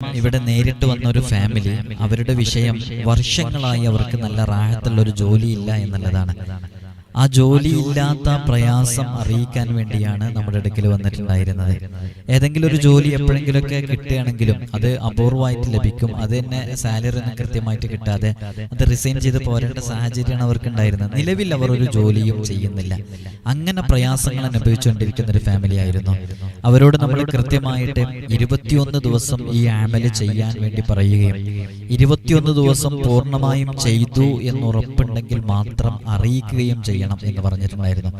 ഇവിടെ നേരിട്ട് വന്ന ഒരു ഫാമിലി അവരുടെ വിഷയം വർഷങ്ങളായി അവർക്ക് നല്ല റാഹത്തുള്ള ഒരു ജോലിയില്ല എന്നുള്ളതാണ്. ആ ജോലിയില്ലാത്ത പ്രയാസം അറിയിക്കാൻ വേണ്ടിയാണ് നമ്മുടെ അടുക്കൽ വന്നിട്ടുണ്ടായിരുന്നത്. ഏതെങ്കിലും ഒരു ജോലി എപ്പോഴെങ്കിലുമൊക്കെ കിട്ടുകയാണെങ്കിലും അത് അപൂർവമായിട്ട് ലഭിക്കും. അത് തന്നെ സാലറി ഒന്നും കൃത്യമായിട്ട് കിട്ടാതെ അത് റിസൈൻ ചെയ്ത് പോരേണ്ട സാഹചര്യമാണ് അവർക്ക് ഉണ്ടായിരുന്നത് നിലവിൽ അവർ ഒരു ജോലിയും ചെയ്യുന്നില്ല. അങ്ങനെ പ്രയാസങ്ങൾ അനുഭവിച്ചുകൊണ്ടിരിക്കുന്ന ഒരു ഫാമിലി ആയിരുന്നു. അവരോട് നമ്മൾ കൃത്യമായിട്ട് ഇരുപത്തിയൊന്ന് ദിവസം ഈ ആമൽ ചെയ്യാൻ വേണ്ടി പറയുകയും ഇരുപത്തിയൊന്ന് ദിവസം പൂർണമായും ചെയ്തു എന്ന് ഉറപ്പുണ്ടെങ്കിൽ മാത്രം അറിയിക്കുകയും ചെയ്യണം എന്ന് പറഞ്ഞിട്ടുണ്ടായിരുന്നു.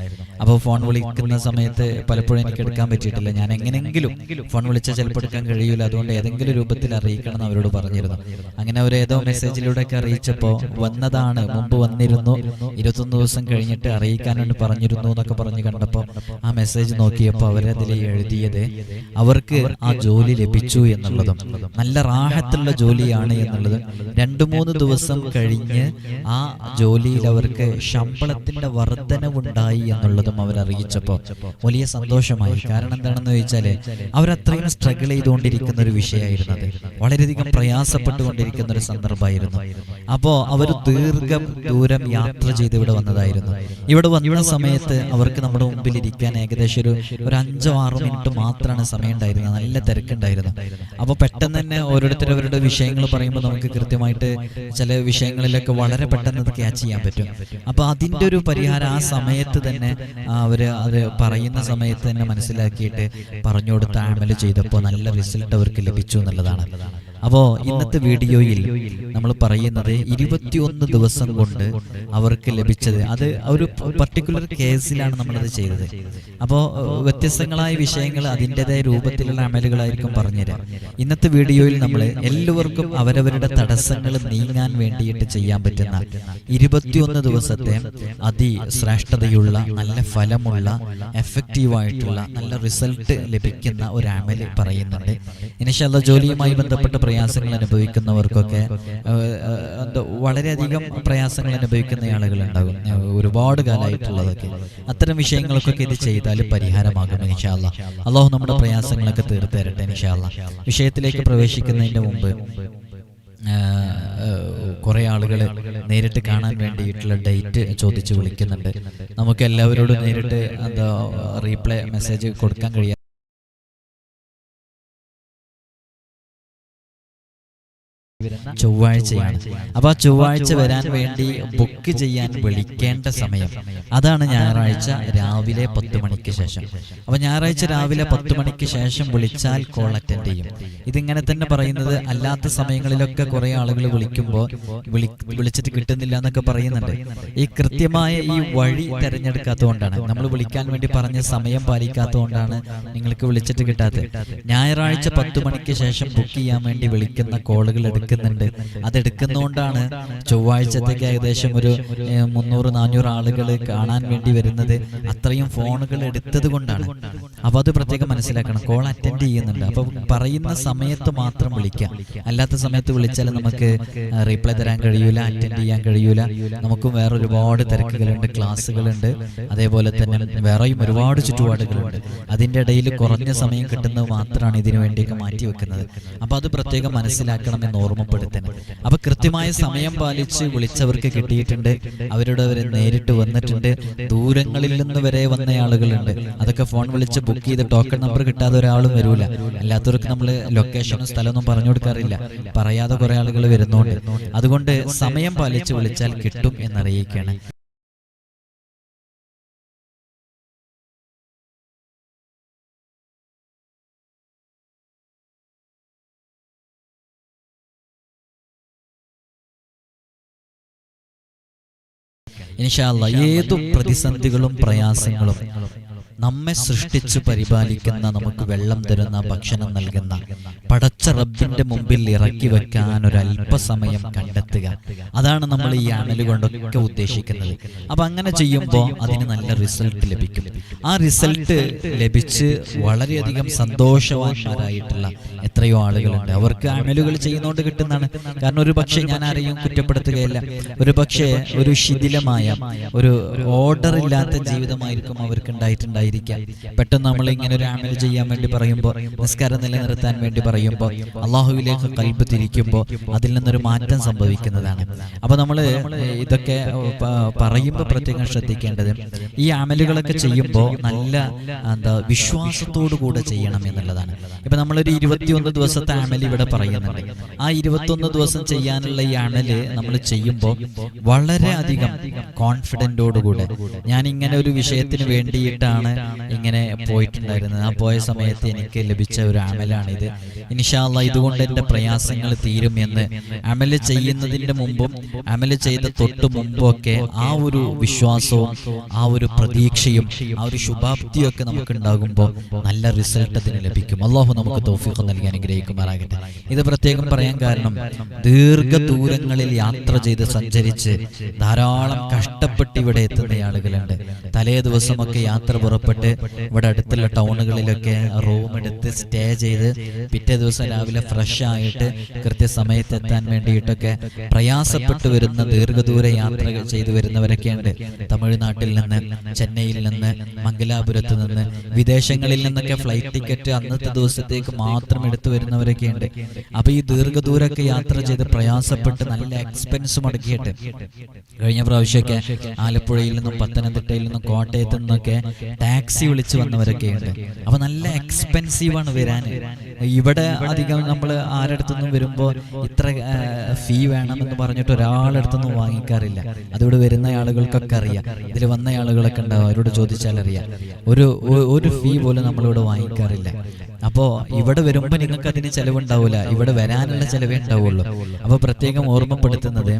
അപ്പോൾ ഫോൺ വിളിക്കുന്ന സമയത്ത് പലപ്പോഴും എനിക്ക് എടുക്കാൻ പറ്റിയിട്ടില്ല. ഞാൻ എങ്ങനെയെങ്കിലും ഫോൺ വിളിച്ചാൽ ചിലപ്പോൾ എടുക്കാൻ കഴിയില്ല. അതുകൊണ്ട് ഏതെങ്കിലും രൂപത്തിൽ അറിയിക്കണം എന്ന് അവരോട് പറഞ്ഞിരുന്നു. അങ്ങനെ അവർ ഏതോ മെസ്സേജിലൂടെ ഒക്കെ അറിയിച്ചപ്പോൾ വന്നതാണ് മുമ്പ് വന്നിരുന്നു ഇരുപത്തൊന്ന് ദിവസം കഴിഞ്ഞിട്ട് അറിയിക്കാൻ വേണ്ടി പറഞ്ഞിരുന്നു എന്നൊക്കെ പറഞ്ഞു കണ്ടപ്പോൾ ആ മെസ്സേജ് നോക്കിയപ്പോൾ അവരതിൽ എഴുതിയത് അവർക്ക് ആ ജോലി ലഭിച്ചു എന്നുള്ളതും നല്ല റാഹത്തുള്ള ജോലിയാണ് എന്നുള്ളതും രണ്ടു മൂന്ന് ദിവസം കഴിഞ്ഞ് ആ ജോലിയിൽ അവർക്ക് ശമ്പളത്തിന്റെ വർധനവുണ്ടായി എന്നുള്ളതും അവർ അറിയിച്ചപ്പോൾ വലിയ സന്തോഷമായി. കാരണം എന്താണെന്ന് ചോദിച്ചാൽ അവരത്രയും സ്ട്രഗിൾ ചെയ്തുകൊണ്ടിരിക്കുന്ന ഒരു വിഷയമായിരുന്നു അത് വളരെയധികം പ്രയാസപ്പെട്ടുകൊണ്ടിരിക്കുന്ന ഒരു സന്ദർഭമായിരുന്നു. അപ്പോ അവർ ദീർഘം ദൂരം യാത്ര ചെയ്ത് ഇവിടെ വന്നതായിരുന്നു. ഇവിടെ വന്ന സമയത്ത് അവർക്ക് നമ്മുടെ മുമ്പിൽ ഇരിക്കാൻ ഏകദേശം ഒരു ഒരു അഞ്ചോ ആറോ മിനിറ്റ് മാത്രമാണ് സമയം ഉണ്ടായിരുന്നത്. നല്ല തിരക്കുണ്ടായിരുന്നു. അപ്പോൾ പെട്ടെന്ന് തന്നെ ഓരോരുത്തരും അവരുടെ വിഷയങ്ങൾ പറയുമ്പോൾ നമുക്ക് കൃത്യമായിട്ട് ചില വിഷയങ്ങളിലൊക്കെ വളരെ പെട്ടെന്ന് അത് ക്യാച്ച് ചെയ്യാൻ പറ്റും. അപ്പോൾ അതിന്റെ ഒരു പരിഹാരം ആ സമയത്ത് തന്നെ അവർ അത് പറയുന്ന സമയത്ത് തന്നെ മനസ്സിലാക്കിയിട്ട് പറഞ്ഞു കൊടുത്ത് ആമൽ ചെയ്തപ്പോൾ നല്ല റിസൾട്ട് അവർക്ക് ലഭിച്ചു എന്നുള്ളതാണ്. അപ്പോൾ ഇന്നത്തെ വീഡിയോയിൽ നമ്മൾ പറയുന്നത് ഇരുപത്തിയൊന്ന് ദിവസം കൊണ്ട് അവർക്ക് ലഭിച്ചത് അത് ഒരു പർട്ടിക്കുലർ കേസിലാണ് നമ്മളത് ചെയ്തത്. അപ്പോൾ വ്യത്യസ്തങ്ങളായ വിഷയങ്ങൾ അതിന്റെതായ രൂപത്തിലുള്ള അമലുകളായിരിക്കും പറഞ്ഞുതരാം. ഇന്നത്തെ വീഡിയോയിൽ നമ്മൾ എല്ലാവർക്കും അവരവരുടെ തടസ്സങ്ങൾ നീങ്ങാൻ വേണ്ടിയിട്ട് ചെയ്യാൻ പറ്റുന്ന ഇരുപത്തിയൊന്ന് ദിവസത്തെ അതിശ്രേഷ്ഠതയുള്ള നല്ല ഫലമുള്ള എഫക്റ്റീവായിട്ടുള്ള നല്ല റിസൾട്ട് ലഭിക്കുന്ന ഒരു അമൽ പറയുന്നുണ്ട്. ഇനിഷല്ല ജോലിയുമായി ബന്ധപ്പെട്ട പ്രയാസങ്ങൾ അനുഭവിക്കുന്നവർക്കൊക്കെ വളരെയധികം പ്രയാസങ്ങൾ അനുഭവിക്കുന്ന ആളുകൾ ഉണ്ടാകും ഒരുപാട് കാലമായിട്ടുള്ളതൊക്കെ. അത്തരം വിഷയങ്ങൾക്കൊക്കെ ഇത് ചെയ്താൽ പരിഹാരമാകും ഇൻഷാല്ല അള്ളാഹു നമ്മുടെ പ്രയാസങ്ങളൊക്കെ തീർത്തു തരട്ടെ ഇൻഷാല്ല വിഷയത്തിലേക്ക് പ്രവേശിക്കുന്നതിന്റെ മുമ്പ് കുറെ ആളുകൾ നേരിട്ട് കാണാൻ വേണ്ടിയിട്ടുള്ള ഡേറ്റ് ചോദിച്ച് വിളിക്കുന്നുണ്ട്. നമുക്ക് എല്ലാവരോടും നേരിട്ട് എന്താ റീപ്ലൈ മെസ്സേജ് കൊടുക്കാൻ കഴിയാം ചൊവ്വാഴ്ചയാണ്. അപ്പൊ ആ ചൊവ്വാഴ്ച വരാൻ വേണ്ടി ബുക്ക് ചെയ്യാൻ വിളിക്കേണ്ട സമയം. അതാണ് ഞായറാഴ്ച രാവിലെ പത്ത് മണിക്ക് ശേഷം. അപ്പൊ ഞായറാഴ്ച രാവിലെ പത്ത് മണിക്ക് ശേഷം വിളിച്ചാൽ കോൾ അറ്റൻഡ് ചെയ്യും. ഇതിങ്ങനെ തന്നെ പറയുന്നത് അല്ലാത്ത സമയങ്ങളിലൊക്കെ കുറെ ആളുകൾ വിളിക്കുമ്പോൾ വിളി വിളിച്ചിട്ട് കിട്ടുന്നില്ല എന്നൊക്കെ പറയുന്നുണ്ട്. ഈ കൃത്യമായ ഈ വഴി തെരഞ്ഞെടുക്കാത്തതുകൊണ്ടാണ്. നമ്മൾ വിളിക്കാൻ വേണ്ടി പറഞ്ഞ സമയം പാലിക്കാത്തതുകൊണ്ടാണ് നിങ്ങൾക്ക് വിളിച്ചിട്ട് കിട്ടാത്തത്. ഞായറാഴ്ച പത്ത് മണിക്ക് ശേഷം ബുക്ക് ചെയ്യാൻ വേണ്ടി വിളിക്കുന്ന കോളുകൾ എടുക്കുന്നുണ്ട് അത് എടുക്കുന്നതുകൊണ്ടാണ് ചൊവ്വാഴ്ചത്തേക്ക് ഏകദേശം ഒരു മുന്നൂറ് നാനൂറ് ആളുകൾ കാണാൻ വേണ്ടി വരുന്നത് അത്രയും ഫോണുകൾ എടുത്തത് കൊണ്ടാണ് അപ്പൊ അത് പ്രത്യേകം മനസ്സിലാക്കണം. കോൾ അറ്റൻഡ് ചെയ്യുന്നുണ്ട്. അപ്പൊ പറയുന്ന സമയത്ത് മാത്രം വിളിക്കാം. അല്ലാത്ത സമയത്ത് വിളിച്ചാൽ നമുക്ക് റീപ്ലൈ തരാൻ കഴിയൂല അറ്റൻഡ് ചെയ്യാൻ കഴിയൂല. നമുക്കും വേറെ ഒരുപാട് തിരക്കുകളുണ്ട് ക്ലാസ്സുകളുണ്ട്. അതേപോലെ തന്നെ വേറെയും ഒരുപാട് ചുറ്റുപാടുകളുണ്ട്. അതിന്റെ ഇടയിൽ കുറഞ്ഞ സമയം കിട്ടുന്നത് മാത്രമാണ് ഇതിനു വേണ്ടിയൊക്കെ മാറ്റി വെക്കുന്നത്. അപ്പൊ അത് പ്രത്യേകം മനസ്സിലാക്കണം എന്ന് ഓർമ്മപ്പെടുത്തണം. അപ്പൊ കൃത്യമായ സമയം പാലിച്ച് വിളിച്ചവർക്ക് കിട്ടിയിട്ടുണ്ട്. അവരോട് അവരെ നേരിട്ട് വന്നിട്ടുണ്ട്. ദൂരങ്ങളിൽ നിന്ന് വരെ വന്ന ആളുകളുണ്ട്. അതൊക്കെ ഫോൺ വിളിച്ച് ബുക്ക് ചെയ്ത് ടോക്കൺ നമ്പർ കിട്ടാതെ ഒരാളും വരൂല. അല്ലാത്തവർക്ക് നമ്മൾ ലൊക്കേഷനും സ്ഥലമൊന്നും പറഞ്ഞു കൊടുക്കാറില്ല. പറയാതെ കുറെ ആളുകൾ വരുന്നുണ്ട്. അതുകൊണ്ട് സമയം പാലിച്ച് വിളിച്ചാൽ കിട്ടും എന്നറിയിക്കുകയാണ്. ഇൻഷാല്ല ഏതു പ്രതിസന്ധികളും പ്രയാസങ്ങളും നമ്മെ സൃഷ്ടിച്ചു പരിപാലിക്കുന്ന നമുക്ക് വെള്ളം തരുന്ന ഭക്ഷണം നൽകുന്ന പടച്ച റബ്ബിന്റെ മുമ്പിൽ ഇറക്കി വെക്കാൻ ഒരു അല്പസമയം കണ്ടെത്തുക. അതാണ് നമ്മൾ ഈ അമൽ കൊണ്ടൊക്കെ ഉദ്ദേശിക്കുന്നത്. അപ്പൊ അങ്ങനെ ചെയ്യുമ്പോൾ അതിന് നല്ല റിസൾട്ട് ലഭിക്കും. ആ റിസൾട്ട് ലഭിച്ച് വളരെയധികം സന്തോഷവാന്മാരായിട്ടുള്ള എത്രയോ ആളുകളുണ്ട്. അവർക്ക് അമലുകൾ ചെയ്യുന്നോണ്ട് കിട്ടുന്നതാണ്. കാരണം ഒരു പക്ഷേ ഞാൻ ആരെയും കുറ്റപ്പെടുത്തുകയില്ല. ഒരു പക്ഷേ ഒരു ശിഥിലമായ ഒരു ഓർഡർ ഇല്ലാത്ത ജീവിതമായിരിക്കും അവർക്ക് ഉണ്ടായിട്ടുണ്ടായി ഉണ്ടായിരിക്കാം. പെട്ടെന്ന് നമ്മൾ ഇങ്ങനെ ഒരു ആമൽ ചെയ്യാൻ വേണ്ടി പറയുമ്പോൾ നിസ്കാരം നിലനിർത്താൻ വേണ്ടി പറയുമ്പോൾ അള്ളാഹുവിലേക്ക് കൽപ്പ് തിരിക്കുമ്പോൾ അതിൽ നിന്നൊരു മാറ്റം സംഭവിക്കുന്നതാണ്. അപ്പൊ നമ്മൾ ഇതൊക്കെ പറയുമ്പോൾ പ്രത്യേകം ശ്രദ്ധിക്കേണ്ടത് ഈ ആമലുകളൊക്കെ ചെയ്യുമ്പോൾ നല്ല എന്താ വിശ്വാസത്തോടു കൂടെ ചെയ്യണം എന്നുള്ളതാണ്. ഇപ്പൊ നമ്മളൊരു ഇരുപത്തിയൊന്ന് ദിവസത്തെ ആമൽ ഇവിടെ പറയുന്നുണ്ട്. ആ ഇരുപത്തൊന്ന് ദിവസം ചെയ്യാനുള്ള ഈ ആമൽ നമ്മൾ ചെയ്യുമ്പോൾ വളരെ അധികം കോൺഫിഡന്റോടുകൂടെ ഞാൻ ഇങ്ങനെ ഒരു വിഷയത്തിന് വേണ്ടിയിട്ടാണ് ഇങ്ങനെ പോയിട്ടുണ്ടായിരുന്നത്. ആ പോയ സമയത്ത് എനിക്ക് ലഭിച്ച ഒരു അമലാണിത് ഇൻഷാല്ല ഇതുകൊണ്ട് എന്റെ പ്രയാസങ്ങൾ തീരും എന്ന് അമൽ ചെയ്യുന്നതിന്റെ മുമ്പും അമൽ ചെയ്ത തൊട്ട് മുമ്പൊക്കെ ആ ഒരു വിശ്വാസവും ആ ഒരു പ്രതീക്ഷയും ആ ഒരു ശുഭാപ്തിയും ഒക്കെ നമുക്ക് ഉണ്ടാകുമ്പോൾ നല്ല റിസൾട്ട് അതിന് ലഭിക്കും. അള്ളാഹു നമുക്ക് തോഫിക്ക് നൽകി അനുഗ്രഹിക്കുമാറാകട്ടെ. ഇത് പ്രത്യേകം പറയാൻ കാരണം ദീർഘദൂരങ്ങളിൽ യാത്ര ചെയ്ത് സഞ്ചരിച്ച് ധാരാളം കഷ്ടപ്പെട്ട് ഇവിടെ എത്തുന്ന ആളുകളുണ്ട്. തലേ ദിവസമൊക്കെ യാത്ര പുറപ്പെട്ട് ഇവിടെ അടുത്തുള്ള ടൗണുകളിലൊക്കെ റൂം എടുത്ത് സ്റ്റേ ചെയ്ത് പിറ്റേ ദിവസം രാവിലെ ഫ്രഷ് ആയിട്ട് കൃത്യസമയത്ത് എത്താൻ വേണ്ടിയിട്ടൊക്കെ പ്രയാസപ്പെട്ടു വരുന്ന ദീർഘദൂര യാത്രകൾ ചെയ്തു വരുന്നവരൊക്കെയുണ്ട്. തമിഴ്നാട്ടിൽ നിന്ന് ചെന്നൈയിൽ നിന്ന് മംഗലാപുരത്ത് നിന്ന് വിദേശങ്ങളിൽ നിന്നൊക്കെ ഫ്ലൈറ്റ് ടിക്കറ്റ് അന്നത്തെ ദിവസത്തേക്ക് മാത്രം എടുത്തു വരുന്നവരൊക്കെയുണ്ട്. അപ്പൊ ഈ ദീർഘദൂരൊക്കെ യാത്ര ചെയ്ത് പ്രയാസപ്പെട്ട് നല്ല എക്സ്പെൻസ് മുടക്കിയിട്ട് കഴിഞ്ഞ പ്രാവശ്യമൊക്കെ ആലപ്പുഴയിൽ നിന്നും പത്തനംതിട്ടയിൽ നിന്നും കോട്ടയത്ത് നിന്നൊക്കെ ടാക്സി വിളിച്ചു വിളിച്ച് വന്നവരൊക്കെയുണ്ട് അപ്പൊ നല്ല എക്സ്പെൻസീവ് ആണ് വരാൻ ഇവിടെ അധികം നമ്മൾ ആരടുത്തുനിന്നും വരുമ്പോൾ ഇത്ര ഫീ വേണമെന്ന് പറഞ്ഞിട്ട് ഒരാളടുത്തൊന്നും വാങ്ങിക്കാറില്ല. അതിവിടെ വരുന്ന ആളുകൾക്കൊക്കെ അറിയാം. ഇതിൽ വന്ന ആളുകളൊക്കെ ഉണ്ടാവും. അവരോട് ചോദിച്ചാൽ അറിയാം ഒരു ഒരു ഫീ പോലും നമ്മളിവിടെ വാങ്ങിക്കാറില്ല. അപ്പോ ഇവിടെ വരുമ്പോ നിങ്ങൾക്ക് അതിന് ചെലവുണ്ടാവില്ല ഇവിടെ വരാനുള്ള ചെലവേ ഉണ്ടാവുള്ളൂ. അപ്പൊ പ്രത്യേകം ഓർമ്മപ്പെടുത്തുന്നത്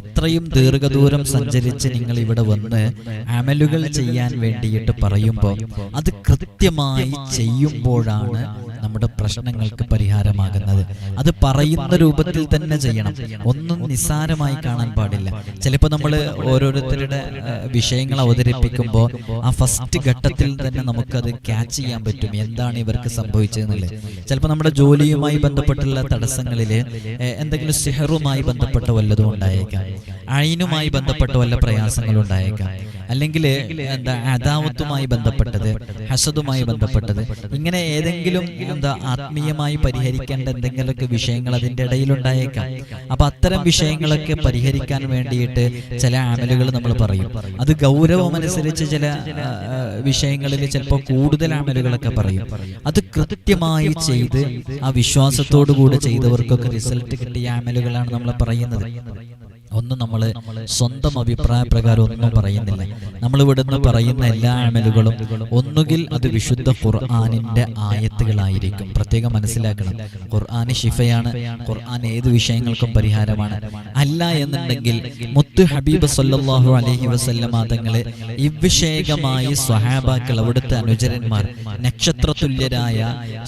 ഇത്രയും ദീർഘദൂരം സഞ്ചരിച്ച് നിങ്ങൾ ഇവിടെ വന്ന് അമലുകൾ ചെയ്യാൻ വേണ്ടിയിട്ട് പറയുമ്പോൾ അത് കൃത്യമായി ചെയ്യുമ്പോഴാണ് നമ്മുടെ പ്രശ്നങ്ങൾക്ക് പരിഹാരമാകുന്നത്. അത് പറയുന്ന രൂപത്തിൽ തന്നെ ചെയ്യണം. ഒന്നും നിസ്സാരമായി കാണാൻ പാടില്ല. ചിലപ്പോൾ നമ്മൾ ഓരോരുത്തരുടെ വിഷയങ്ങൾ അവതരിപ്പിക്കുമ്പോൾ ആ ഫസ്റ്റ് ഘട്ടത്തിൽ തന്നെ നമുക്കത് ക്യാച്ച് ചെയ്യാൻ പറ്റും. എന്താണ് ഇവർക്ക് സംഭവിച്ചതെന്നുള്ളത് ചിലപ്പോൾ നമ്മുടെ ജോലിയുമായി ബന്ധപ്പെട്ടുള്ള തടസ്സങ്ങളിൽ എന്തെങ്കിലും സെഹറുമായി ബന്ധപ്പെട്ട വല്ലതും ഉണ്ടായേക്കാം. അയിനുമായി ബന്ധപ്പെട്ട വല്ല പ്രയാസങ്ങളും ഉണ്ടായേക്കാം. അല്ലെങ്കിൽ എന്താ അദാവത്തുമായി ബന്ധപ്പെട്ടത് ഹസദുമായി ബന്ധപ്പെട്ടത് ഇങ്ങനെ ഏതെങ്കിലും എന്താ ആത്മീയമായി പരിഹരിക്കേണ്ട എന്തെങ്കിലുമൊക്കെ വിഷയങ്ങൾ അതിന്റെ ഇടയിലുണ്ടായേക്കാം അപ്പൊ അത്തരം വിഷയങ്ങളൊക്കെ പരിഹരിക്കാൻ വേണ്ടിയിട്ട് ചില ആമലുകൾ നമ്മൾ പറയും. അത് ഗൗരവമനുസരിച്ച് ചില വിഷയങ്ങളിൽ ചിലപ്പോൾ കൂടുതൽ അമലുകളൊക്കെ പറയും. അത് കൃത്യമായി ചെയ്ത് ആ വിശ്വാസത്തോടു കൂടെ ചെയ്തവർക്കൊക്കെ റിസൾട്ട് കിട്ടിയ അമലുകളാണ് നമ്മൾ പറയുന്നത്. ഒന്നും നമ്മൾ സ്വന്തം അഭിപ്രായ പ്രകാരം ഒന്നും പറയുന്നില്ല. നമ്മൾ ഇവിടുന്ന് പറയുന്ന എല്ലാ അമലുകളും ഒന്നുകിൽ അത് വിശുദ്ധ ഖുർആാനിന്റെ ആയത്തുകളായിരിക്കും. പ്രത്യേകം മനസ്സിലാക്കണം. ഖുർആൻ ഷിഫയാണ് ഖുർആൻ ഏത് വിഷയങ്ങൾക്കും പരിഹാരമാണ്. അല്ല എന്നുണ്ടെങ്കിൽ മുത്തു ഹബീബ് സല്ലാഹു അലഹി വസല്ലമ തങ്ങളെ ഇവിഷയകമായി സ്വഹാബാക്കൾ അവിടുത്തെ അനുചരന്മാർ നക്ഷത്രതുല്യരായ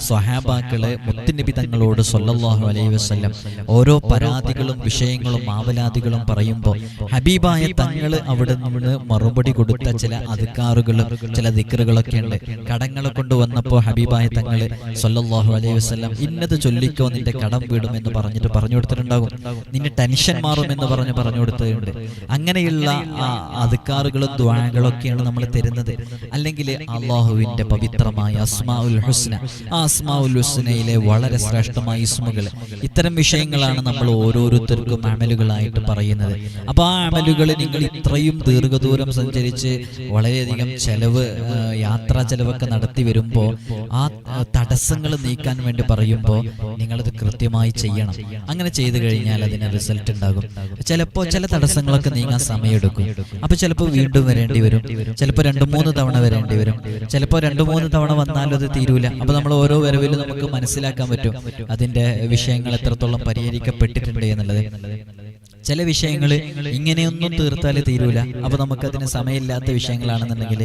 സ്വഹാബാക്കൾ മുത്തുനബി തങ്ങളോട് സല്ലല്ലാഹു അലൈഹി വസ്ല്ലം ഓരോ പരാതികളും വിഷയങ്ങളും ആവലാതികളും പറയുമ്പോൾ ഹബീബായ തങ്ങൾ അവിടെ നിന്ന് മറുപടി കൊടുത്ത ചില അധികാറുകളും ചില ദിക്കറുകളൊക്കെ ഉണ്ട്. കടങ്ങൾ കൊണ്ടുവന്നപ്പോൾ ഹബീബായ തങ്ങൾ സല്ലല്ലാഹു അലൈഹി വസ്ലം ഇന്നത് ചൊല്ലിക്കോ നിന്റെ കടം വീടും എന്ന് പറഞ്ഞിട്ട് പറഞ്ഞു കൊടുത്തിട്ടുണ്ടാകും. നിന്റെ ടെൻഷൻ മാറും എന്ന് പറഞ്ഞ് പറഞ്ഞു കൊടുത്തിട്ടുണ്ട്. അങ്ങനെയുള്ള അധികാറുകളും ദ്വാരങ്ങളൊക്കെയാണ് നമ്മൾ തരുന്നത്. അല്ലെങ്കിൽ അള്ളാഹുവിന്റെ പവിത്രമായ അസ്മാഉൽ ഹുസ്ന. ആ അസ്മാഉൽ ഹുസ്നയിലെ വളരെ ശ്രേഷ്ഠമായ ഇസ്മുകൾ. ഇത്തരം വിഷയങ്ങളാണ് നമ്മൾ ഓരോരുത്തർക്കും അമലുകളായിട്ട് പറയുന്നത് അപ്പൊ ആ അമലുകൾ നിങ്ങൾ ഇത്രയും ദീർഘദൂരം സഞ്ചരിച്ച് വളരെയധികം ചെലവ് യാത്രാ ചെലവൊക്കെ നടത്തി വരുമ്പോൾ ആ തടസ്സങ്ങൾ നീക്കാൻ വേണ്ടി പറയുമ്പോൾ നിങ്ങളത് കൃത്യമായി ചെയ്യണം. അങ്ങനെ ചെയ്തു കഴിഞ്ഞാൽ അതിന് റിസൾട്ട് ഉണ്ടാകും. ചിലപ്പോൾ ചില തടസ്സങ്ങളൊക്കെ നീങ്ങാൻ സമയമെടുക്കും. അപ്പൊ ചിലപ്പോൾ വീണ്ടും വരേണ്ടി വരും. ചിലപ്പോൾ രണ്ട് മൂന്ന് തവണ വരേണ്ടി വരും. ചിലപ്പോൾ രണ്ട് മൂന്ന് തവണ വന്നാലും അത് തീരൂല. അപ്പൊ നമ്മൾ ഓരോ വരവിലും നമുക്ക് മനസ്സിലാക്കാൻ പറ്റും അതിന്റെ വിഷയങ്ങൾ എത്രത്തോളം പരിഹരിക്കപ്പെട്ടിട്ടുണ്ട് എന്നുള്ളത് ചില വിഷയങ്ങൾ ഇങ്ങനെയൊന്നും തീർത്താലേ തീരൂല. അപ്പൊ നമുക്കതിന് സമയമില്ലാത്ത വിഷയങ്ങളാണെന്നുണ്ടെങ്കിൽ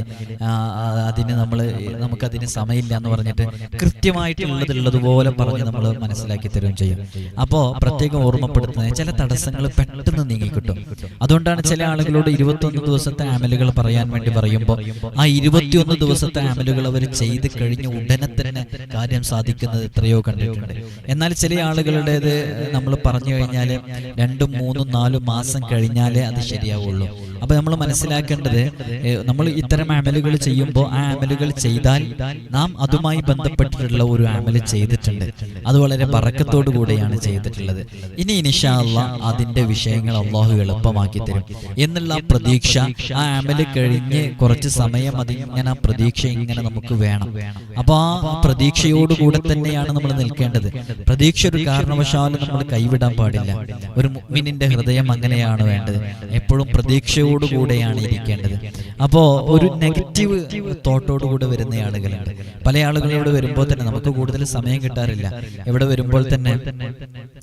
അതിന് നമ്മൾ നമുക്കതിന് സമയമില്ല എന്ന് പറഞ്ഞിട്ട് കൃത്യമായിട്ടുള്ളത് ഉള്ളതുപോലെ പറഞ്ഞ് നമ്മൾ മനസ്സിലാക്കി തരുകയും ചെയ്യും. അപ്പോൾ പ്രത്യേകം ഓർമ്മപ്പെടുത്തുന്നത് ചില തടസ്സങ്ങൾ പെട്ടെന്ന് നീങ്ങിക്കിട്ടും. അതുകൊണ്ടാണ് ചില ആളുകളോട് ഇരുപത്തൊന്ന് ദിവസത്തെ ആമലുകൾ പറയാൻ വേണ്ടി പറയുമ്പോൾ ആ ഇരുപത്തിയൊന്ന് ദിവസത്തെ ആമലുകൾ അവർ ചെയ്ത് കഴിഞ്ഞ് ഉടനെ തന്നെ കാര്യം സാധിക്കുന്നത് എത്രയോ കണ്ടിട്ടുണ്ട്. എന്നാൽ ചില ആളുകളുടേത് നമ്മൾ പറഞ്ഞു കഴിഞ്ഞാൽ രണ്ടും മൂന്നും നാലും മാസം കഴിഞ്ഞാലേ അത് ശരിയാവുള്ളൂ. അപ്പൊ നമ്മൾ മനസ്സിലാക്കേണ്ടത് നമ്മൾ ഇത്തരം അമലുകൾ ചെയ്യുമ്പോൾ ആ അമലുകൾ ചെയ്താൽ നാം അതുമായി ബന്ധപ്പെട്ടിട്ടുള്ള ഒരു അമൽ ചെയ്തിട്ടുണ്ട്. അത് വളരെ പറക്കത്തോടു കൂടെയാണ് ചെയ്തിട്ടുള്ളത്. ഇനി ഇനിഷാല്ല അതിന്റെ വിഷയങ്ങൾ അള്ളാഹു എളുപ്പമാക്കി തരും. എന്നുള്ള പ്രതീക്ഷ ആ അമൽ കഴിഞ്ഞ് കുറച്ച് സമയം അതിങ്ങനെ ആ പ്രതീക്ഷ ഇങ്ങനെ നമുക്ക് വേണം. അപ്പൊ ആ പ്രതീക്ഷയോടുകൂടെ തന്നെയാണ് നമ്മൾ നിൽക്കേണ്ടത്. പ്രതീക്ഷ ഒരു കാരണവശാലും നമ്മൾ കൈവിടാൻ പാടില്ല. ഒരു മുഅ്മിനിന്റെ ഹൃദയം അങ്ങനെയാണ് വേണ്ടത്. എപ്പോഴും പ്രതീക്ഷയോടുകൂടെയാണ് ഇരിക്കേണ്ടത്. അപ്പോ ഒരു നെഗറ്റീവ് തോട്ടോടുകൂടെ വരുന്ന ആളുകളുണ്ട്. പല ആളുകളും ഇവിടെ വരുമ്പോൾ തന്നെ നമുക്ക് കൂടുതൽ സമയം കിട്ടാറില്ല. ഇവിടെ വരുമ്പോൾ തന്നെ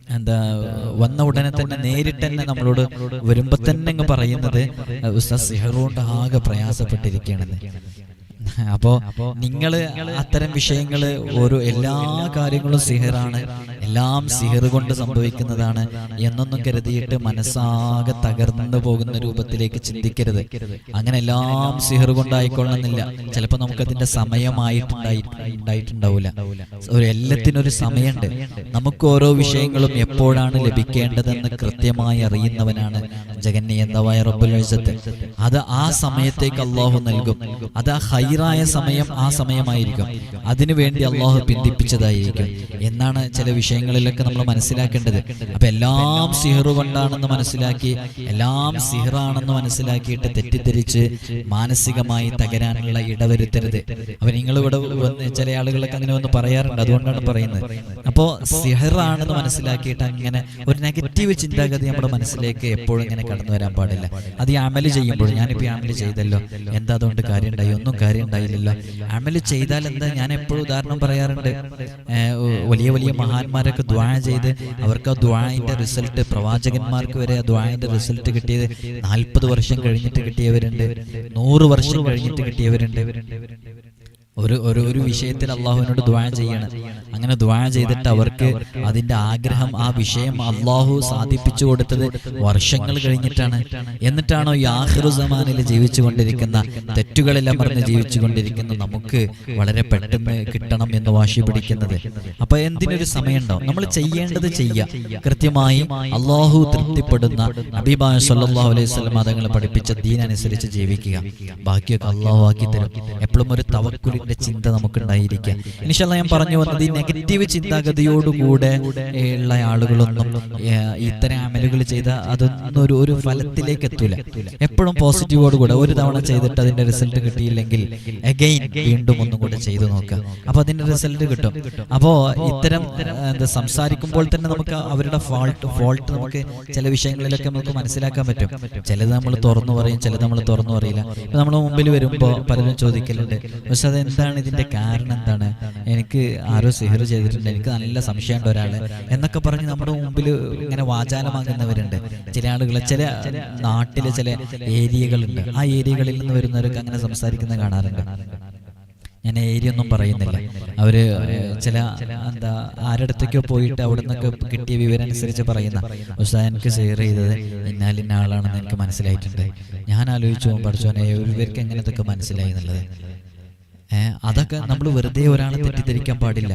എന്താ വന്ന ഉടനെ തന്നെ നേരിട്ട് തന്നെ നമ്മളോട് വരുമ്പോ തന്നെ അങ്ങ് പറയുന്നത് ഉസ്താ സിഹറുകൊണ്ട് ആകെ പ്രയാസപ്പെട്ടിരിക്കുകയാണെന്ന്. അപ്പോ നിങ്ങൾ അത്തരം വിഷയങ്ങൾ ഓരോ എല്ലാ കാര്യങ്ങളും സിഹറാണ്. എല്ലാം സിഹർ കൊണ്ട് സംഭവിക്കുന്നതാണ് എന്നൊന്നും കരുതിയിട്ട് മനസ്സാകെ തകർന്നു പോകുന്ന രൂപത്തിലേക്ക് ചിന്തിക്കരുത്. അങ്ങനെ എല്ലാം സിഹർ കൊണ്ടായിക്കൊള്ളണമെന്നില്ല ചിലപ്പോൾ നമുക്കതിന്റെ സമയമായിട്ടുണ്ടായി ഉണ്ടായിട്ടുണ്ടാവില്ല ഒരു എല്ലാത്തിനൊരു സമയമുണ്ട്. നമുക്ക് ഓരോ വിഷയങ്ങളും എപ്പോഴാണ് ലഭിക്കേണ്ടതെന്ന് കൃത്യമായി അറിയുന്നവനാണ് ജഗന്നിയന്തവായ റബ്ബുൽ ഇസ്സത്ത്? അത് ആ സമയത്തേക്ക് അള്ളാഹു നൽകും. അത് ആ ഹൈറായ സമയം ആ സമയമായിരിക്കും. അതിനു വേണ്ടി അള്ളാഹു പിന്തിപ്പിച്ചതായിരിക്കും. എന്നാണ് ചില വിഷയങ്ങളിലൊക്കെ നമ്മൾ മനസ്സിലാക്കേണ്ടത്. അപ്പൊ എല്ലാം സിഹറു കൊണ്ടാണെന്ന് മനസ്സിലാക്കി എല്ലാം സിഹറാണെന്ന് മനസ്സിലാക്കിയിട്ട് തെറ്റിദ്ധരിച്ച് മാനസികമായി തകരാനുള്ള ഇടവരുത്തരുത്. അപ്പൊ നിങ്ങൾ ഇവിടെ വന്ന് ചില ആളുകളൊക്കെ അങ്ങനെ വന്ന് പറയാറുണ്ട്. അതുകൊണ്ടാണ് പറയുന്നത്. അപ്പോ സിഹറാണെന്ന് മനസ്സിലാക്കിയിട്ട് അങ്ങനെ ഒരു നെഗറ്റീവ് ചിന്താഗതി നമ്മുടെ മനസ്സിലേക്ക് എപ്പോഴും ഇങ്ങനെ കടന്നു വരാൻ പാടില്ല. അത് ഈ അമൽ ചെയ്യുമ്പോൾ ഞാനിപ്പോ ഈ അമൽ ചെയ്തല്ലോ. എന്താ അതുകൊണ്ട് കാര്യം ഉണ്ടായി? ഒന്നും കാര്യം ഉണ്ടായില്ലല്ലോ. അമൽ ചെയ്താൽ എന്താ? ഞാൻ എപ്പോഴും ഉദാഹരണം പറയാറുണ്ട്. വലിയ വലിയ മഹാന്മാരൊക്കെ ദ്വാ ചെയ്ത് അവർക്ക് ആ ദ്വാന്റെ റിസൾട്ട് പ്രവാചകന്മാർക്ക് വരെ ആ ദ്വാന്റെ റിസൾട്ട് കിട്ടിയത് നാൽപ്പത് വർഷം കഴിഞ്ഞിട്ട് കിട്ടിയവരുണ്ട്. നൂറ് വർഷം കഴിഞ്ഞിട്ട് കിട്ടിയവരുണ്ട്. ഒരു ഒരു ഒരു വിഷയത്തിൽ അള്ളാഹുവിനോട് ദ്വാ ചെയ്യണം. അങ്ങനെ ദ്വാ ചെയ്തിട്ട് അവർക്ക് അതിന്റെ ആഗ്രഹം ആ വിഷയം അള്ളാഹു സാധിപ്പിച്ചു കൊടുത്തത് വർഷങ്ങൾ കഴിഞ്ഞിട്ടാണ്. എന്നിട്ടാണോ ഈ ആഹ്റു സമാനിൽ ജീവിച്ചു കൊണ്ടിരിക്കുന്ന തെറ്റുകളെല്ലാം പറഞ്ഞ് ജീവിച്ചു കൊണ്ടിരിക്കുന്ന നമുക്ക് വളരെ പെട്ടെന്ന് കിട്ടണം എന്ന് വാശി പിടിക്കുന്നത്. അപ്പൊ എന്തിനൊരു സമയമുണ്ടോ? നമ്മൾ ചെയ്യേണ്ടത് ചെയ്യാം കൃത്യമായി അള്ളാഹു തൃപ്തിപ്പെടുന്ന അബിബായ സല്ലല്ലാഹു അലൈഹി വസല്ലം മതങ്ങൾ പഠിപ്പിച്ച ദീനനുസരിച്ച് ജീവിക്കുക. ബാക്കിയൊക്കെ അള്ളാഹു ആക്കി തരും. എപ്പോഴും ഒരു തവക്കുലിന്റെ ചിന്ത നമുക്കുണ്ടായിരിക്കുക ഇനിഷല്ല ഞാൻ പറഞ്ഞു വന്നത് ഈ നെഗറ്റീവ് ചിന്താഗതിയോടുകൂടെ ഉള്ള ആളുകളൊന്നും ഇത്തരം അമലുകൾ ചെയ്ത അതൊന്നും ഒരു ഒരു ഫലത്തിലേക്ക് എത്തൂല എപ്പോഴും പോസിറ്റീവോടുകൂടെ ഒരു തവണ ചെയ്തിട്ട് അതിന്റെ റിസൾട്ട് കിട്ടിയില്ലെങ്കിൽ അഗൈൻ വീണ്ടും ഒന്നും കൂടെ ചെയ്തു നോക്കുക. അപ്പൊ അതിന്റെ റിസൾട്ട് കിട്ടും. അപ്പോ ഇത്തരം എന്താ സംസാരിക്കുമ്പോൾ തന്നെ നമുക്ക് അവരുടെ ഫോൾട്ട് ഫോൾട്ട് നമുക്ക് ചില വിഷയങ്ങളിലൊക്കെ നമുക്ക് മനസ്സിലാക്കാൻ പറ്റും. ചിലത് നമ്മൾ തുറന്നു പറയും ചിലത് നമ്മൾ തുറന്നു പറയില്ല. നമ്മൾ മുമ്പിൽ വരുമ്പോൾ പലരും ചോദിക്കലുണ്ട് പക്ഷെ എന്താണ് ഇതിന്റെ കാരണം എന്താണ്? എനിക്ക് ആരോ സിഹർ ചെയ്തിട്ടുണ്ട്. എനിക്ക് നല്ല സംശയമുണ്ട് ഒരാൾ എന്നൊക്കെ പറഞ്ഞ് നമ്മുടെ മുമ്പിൽ ഇങ്ങനെ വാചാലമാകുന്നവരുണ്ട് ചില ആളുകൾ ചില നാട്ടിലെ ചില ഏരിയകളുണ്ട്. ആ ഏരിയകളിൽ നിന്ന് വരുന്നവരൊക്കെ അങ്ങനെ സംസാരിക്കുന്നത് കാണാറുണ്ട്. ഞാൻ ഏരിയ ഒന്നും പറയുന്നില്ല. അവർ ചില എന്താ ആരടുത്തേക്കോ പോയിട്ട് അവിടെ നിന്നൊക്കെ കിട്ടിയ വിവരം അനുസരിച്ച് പറയുന്ന. ഉസ്താദ് എനിക്ക് ഷെയർ ചെയ്തത് ഇന്നാലിന്ന ആളാണെന്ന് എനിക്ക് മനസ്സിലായിട്ടുണ്ട്. ഞാൻ ആലോചിച്ചു പഠിച്ചോനെ ഇവർക്ക് എങ്ങനെ ഇതൊക്കെ മനസ്സിലായി എന്നുള്ളത്? അതൊക്കെ നമ്മൾ വെറുതെ ഒരാളെ തെറ്റിദ്ധരിക്കാൻ പാടില്ല.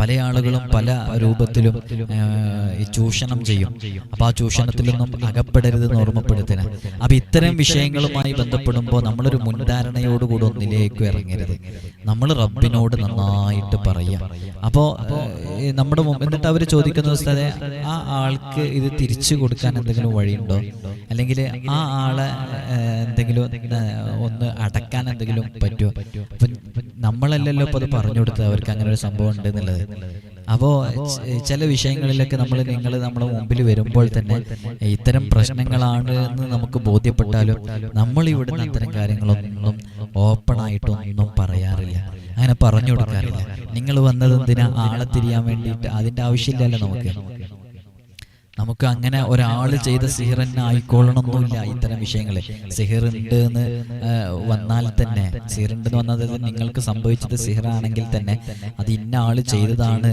പല ആളുകളും പല രൂപത്തിലും ചൂഷണം ചെയ്യും. അപ്പൊ ആ ചൂഷണത്തിലൊന്നും അകപ്പെടരുതെന്ന് ഓർമ്മപ്പെടുത്തണം അപ്പൊ ഇത്തരം വിഷയങ്ങളുമായി ബന്ധപ്പെടുമ്പോൾ നമ്മളൊരു മുൻധാരണയോടുകൂടി ഒന്നിലേക്ക് ഇറങ്ങരുത്. നമ്മൾ റബ്ബിനോട് നന്നായിട്ട് പറയാം. അപ്പോ നമ്മുടെ മുമ്പ് എന്നിട്ട് അവർ ചോദിക്കുന്ന ദിവസത്തെ ആ ആൾക്ക് ഇത് തിരിച്ചു കൊടുക്കാൻ എന്തെങ്കിലും വഴിയുണ്ടോ? അല്ലെങ്കിൽ ആ ആളെ എന്തെങ്കിലും ഒന്ന് അടക്കാൻ എന്തെങ്കിലും പറ്റുമോ അപ്പൊ നമ്മളല്ലല്ലോ ഇപ്പൊ അത് പറഞ്ഞു കൊടുത്തത്. അവർക്ക് അങ്ങനെ ഒരു സംഭവം ഉണ്ട് എന്നുള്ളത്. അപ്പോ ചില വിഷയങ്ങളിലൊക്കെ നമ്മൾ നിങ്ങൾ നമ്മുടെ മുമ്പിൽ വരുമ്പോൾ തന്നെ ഇത്തരം പ്രശ്നങ്ങളാണ് എന്ന് നമുക്ക് ബോധ്യപ്പെട്ടാലും നമ്മൾ ഇവിടുന്ന് അത്തരം കാര്യങ്ങളൊന്നും ഓപ്പൺ ആയിട്ടൊന്നും പറയാറില്ല. അങ്ങനെ പറഞ്ഞു കൊടുക്കാറില്ല. നിങ്ങൾ വന്നത് എന്തിനാ ആളെ തിരിയാൻ വേണ്ടിയിട്ട്? അതിന്റെ ആവശ്യമില്ലല്ലോ നമുക്ക്. നമുക്ക് അങ്ങനെ ഒരാൾ ചെയ്ത സിഹിർ തന്നെ ആയിക്കൊള്ളണമെന്നില്ല ഇത്തരം വിഷയങ്ങൾ സിഹിർ ഉണ്ട് എന്ന് വന്നാൽ തന്നെ സിഹിർ ഉണ്ട് എന്ന് വന്നാൽ നിങ്ങൾക്ക് സംഭവിച്ചത് സിഹിറാണെങ്കിൽ തന്നെ. അത് ഇന്ന ആൾ ചെയ്തതാണ്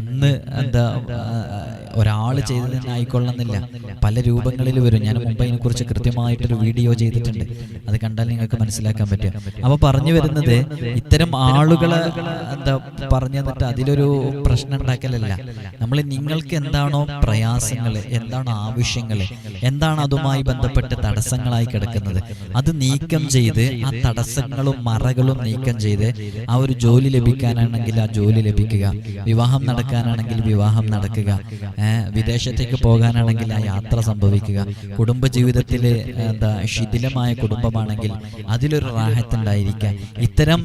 എന്ന് എന്താ ഒരാൾ ആയിക്കൊള്ളുന്നില്ല പല രൂപങ്ങളിൽ വരും. ഞാൻ മുമ്പ് അതിനെക്കുറിച്ച് കൃത്യമായിട്ടൊരു വീഡിയോ ചെയ്തിട്ടുണ്ട്. അത് കണ്ടാൽ നിങ്ങൾക്ക് മനസ്സിലാക്കാൻ പറ്റും. അപ്പോൾ പറഞ്ഞു വരുന്നത് ഇത്തരം ആളുകളെ എന്താ പറഞ്ഞു തന്നിട്ട് അതിലൊരു പ്രശ്നം ഉണ്ടാക്കലല്ല. നമ്മൾ നിങ്ങൾക്ക് എന്താണോ പ്രയാസങ്ങൾ എന്താണ് ആവശ്യങ്ങൾ എന്താണ് അതുമായി ബന്ധപ്പെട്ട് തടസ്സങ്ങളായി കിടക്കുന്നത്? അത് നീക്കം ചെയ്ത് ആ തടസ്സങ്ങളും മറകളും നീക്കം ചെയ്ത് ആ ഒരു ജോലി ലഭിക്കാനാണെങ്കിൽ ആ ജോലി ലഭിക്കുക. വിവാഹം നടക്കാനാണെങ്കിൽ വിവാഹം നടക്കുക. വിദേശത്തേക്ക് പോകാനാണെങ്കിൽ ആ യാത്ര സംഭവിക്കുക. കുടുംബ ജീവിതത്തിൽ എന്താ ശിഥിലമായ കുടുംബമാണെങ്കിൽ അതിലൊരു റാഹത്തുണ്ടായിരിക്കുക ഇത്തരം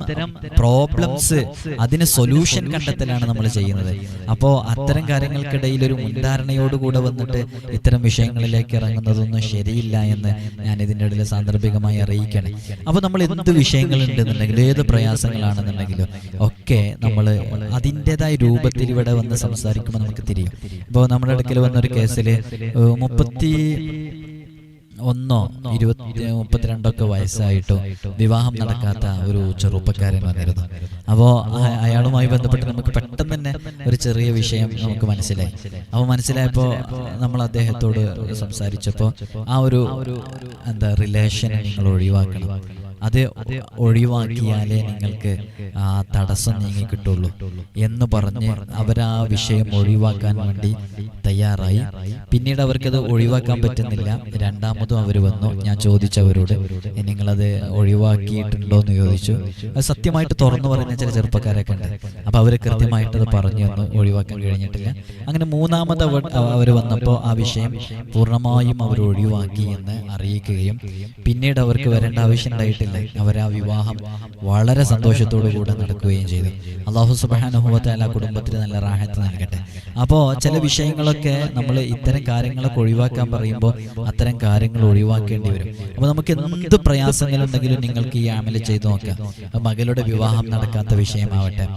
പ്രോബ്ലംസ് അതിന് സൊല്യൂഷൻ കണ്ടെത്തലാണ് നമ്മൾ ചെയ്യുന്നത്. അപ്പോൾ അത്തരം കാര്യങ്ങൾക്കിടയിൽ ഒരു മുൻധാരണയോടുകൂടെ വന്നിട്ട് ഇത്തരം വിഷയങ്ങളിലേക്ക് ഇറങ്ങുന്നതൊന്നും ശരിയില്ല എന്ന് ഞാൻ ഇതിന്റെ ഇടയിൽ സാന്ദർഭികമായി അറിയിക്കണം. അപ്പോൾ നമ്മൾ എന്ത് വിഷയങ്ങളുണ്ടെന്നുണ്ടെങ്കിലും ഏത് പ്രയാസങ്ങളാണെന്നുണ്ടെങ്കിലും ഒക്കെ നമ്മൾ അതിന്റെതായ രൂപത്തിൽ ഇവിടെ വന്ന് സംസാരിക്കുമ്പോൾ നമുക്ക് തിരിയും. ഇപ്പോൾ നമ്മുടെ അടുക്കൽ വന്നൊരു കേസിൽ മുപ്പത്തി ഒന്നോ ഇരുപത്തി മുപ്പത്തിരണ്ടൊക്കെ വയസ്സായിട്ടോ വിവാഹം നടക്കാത്ത ഒരു ചെറുപ്പക്കാരൻ വന്നിരുന്നു. അപ്പോൾ അയാളുമായി ബന്ധപ്പെട്ട് നമുക്ക് പെട്ടെന്ന് തന്നെ ഒരു ചെറിയ വിഷയം നമുക്ക് മനസ്സിലായി. അപ്പോൾ മനസ്സിലായപ്പോൾ നമ്മൾ അദ്ദേഹത്തോട് സംസാരിച്ചപ്പോൾ ആ ഒരു എന്താ റിലേഷൻ നിങ്ങൾ ഒഴിവാക്കണം. അത് ഒഴിവാക്കിയാലേ നിങ്ങൾക്ക് ആ തടസ്സം നീങ്ങി കിട്ടുള്ളൂ എന്ന് പറഞ്ഞ് അവരാ ആ വിഷയം ഒഴിവാക്കാൻ വേണ്ടി തയ്യാറായി. പിന്നീട് അവർക്കത് ഒഴിവാക്കാൻ പറ്റുന്നില്ല. രണ്ടാമതും അവർ വന്നു. ഞാൻ ചോദിച്ചവരോട് നിങ്ങളത് ഒഴിവാക്കിയിട്ടുണ്ടോ? എന്ന് ചോദിച്ചു. അത് സത്യമായിട്ട് തുറന്നു പറയുന്ന ചില ചെറുപ്പക്കാരൊക്കെ ഉണ്ട്. അപ്പൊ അവർ കൃത്യമായിട്ട് അത് പറഞ്ഞു തന്നു ഒഴിവാക്കാൻ കഴിഞ്ഞിട്ടില്ല. അങ്ങനെ മൂന്നാമത് അവർ വന്നപ്പോൾ ആ വിഷയം പൂർണമായും അവർ ഒഴിവാക്കി എന്ന് അറിയിക്കുകയും പിന്നീട് അവർക്ക് വരേണ്ട ആവശ്യം ഉണ്ടായിട്ടില്ല. അവർ ആ വിവാഹം വളരെ സന്തോഷത്തോടു കൂടെ നടക്കുകയും ചെയ്തു. അള്ളാഹു സുബാനുഭവത്താൽ ആ കുടുംബത്തിന് നല്ല റാഹത്ത് നൽകട്ടെ. അപ്പോൾ ചില വിഷയങ്ങളൊക്കെ നമ്മൾ ഇത്തരം കാര്യങ്ങളൊക്കെ ഒഴിവാക്കാൻ പറയുമ്പോൾ അത്തരം കാര്യങ്ങൾ ഒഴിവാക്കേണ്ടി വരും. അപ്പോൾ നമുക്ക് എന്ത് പ്രയാസങ്ങളുണ്ടെങ്കിലും നിങ്ങൾക്ക് ഈ ആമൽ ചെയ്തു നോക്കാം. മകളുടെ വിവാഹം നടക്കാത്ത വിഷയമാവട്ടെ.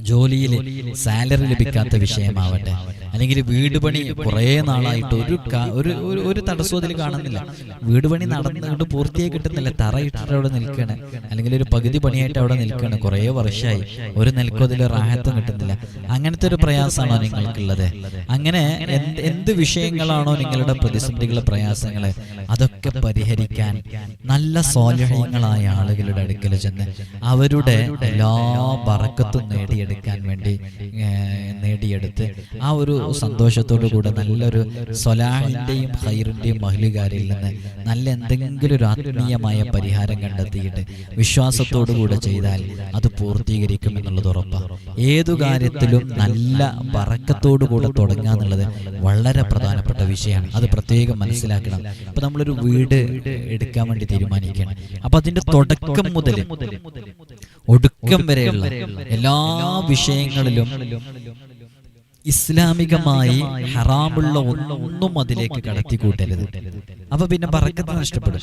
ജോലിയിൽ സാലറി ലഭിക്കാത്ത വിഷയമാവട്ടെ. അല്ലെങ്കിൽ വീട് പണി കുറേ നാളായിട്ട് ഒരു ഒരു ഒരു തടസ്സം അതിൽ കാണുന്നില്ല. വീട് പണി നടന്നിട്ട് പൂർത്തിയായി കിട്ടുന്നില്ല. തറ ഇട്ടിട്ട് അവിടെ നിൽക്കുകയാണ്. അല്ലെങ്കിൽ ഒരു പകുതി പണിയായിട്ട് അവിടെ നിൽക്കുകയാണ്. കുറേ വർഷമായി. ഒരു നിൽക്കും അതിൽ റാഹത്തും കിട്ടുന്നില്ല. അങ്ങനത്തെ ഒരു പ്രയാസമാണോ നിങ്ങൾക്കുള്ളത്? അങ്ങനെ എന്ത് എന്ത് വിഷയങ്ങളാണോ നിങ്ങളുടെ പ്രതിസന്ധികളെ പ്രയാസങ്ങൾ അതൊക്കെ പരിഹരിക്കാൻ നല്ല സോലഹ്യങ്ങളായ ആളുകളുടെ അടുക്കൽ ചെന്ന് അവരുടെ എല്ലാ പറക്കത്തും നേടിയെടുക്കാൻ വേണ്ടി നേടിയെടുത്ത് ആ ഒരു സന്തോഷത്തോടു കൂടെ നല്ലൊരു സൊലാഹിന്റെയും ഹൈറിന്റെയും മഹലുകാരിൽ നിന്ന് നല്ല എന്തെങ്കിലും ഒരു ആത്മീയമായ പരിഹാരം കണ്ടെത്തിയിട്ട് വിശ്വാസത്തോടു കൂടെ ചെയ്താൽ അത് പൂർത്തീകരിക്കും എന്നുള്ളത് ഉറപ്പാണ് ഏതു കാര്യത്തിലും നല്ല വറക്കത്തോടു കൂടെ തുടങ്ങുക എന്നുള്ളത് വളരെ പ്രധാനപ്പെട്ട വിഷയമാണ്. അത് പ്രത്യേകം മനസ്സിലാക്കണം. ഇപ്പൊ നമ്മളൊരു വീട് എടുക്കാൻ വേണ്ടി തീരുമാനിക്കണം അപ്പൊ അതിന്റെ തുടക്കം മുതൽ ഒടുക്കം വരെയുള്ള എല്ലാ വിഷയങ്ങളിലും ഇസ്ലാമികമായി ഹറാമുള്ള ഒന്നും അതിലേക്ക് കടത്തിക്കൂട്ടരുത്. അപ്പൊ പിന്നെ പറക്കത്ത് നഷ്ടപ്പെടും.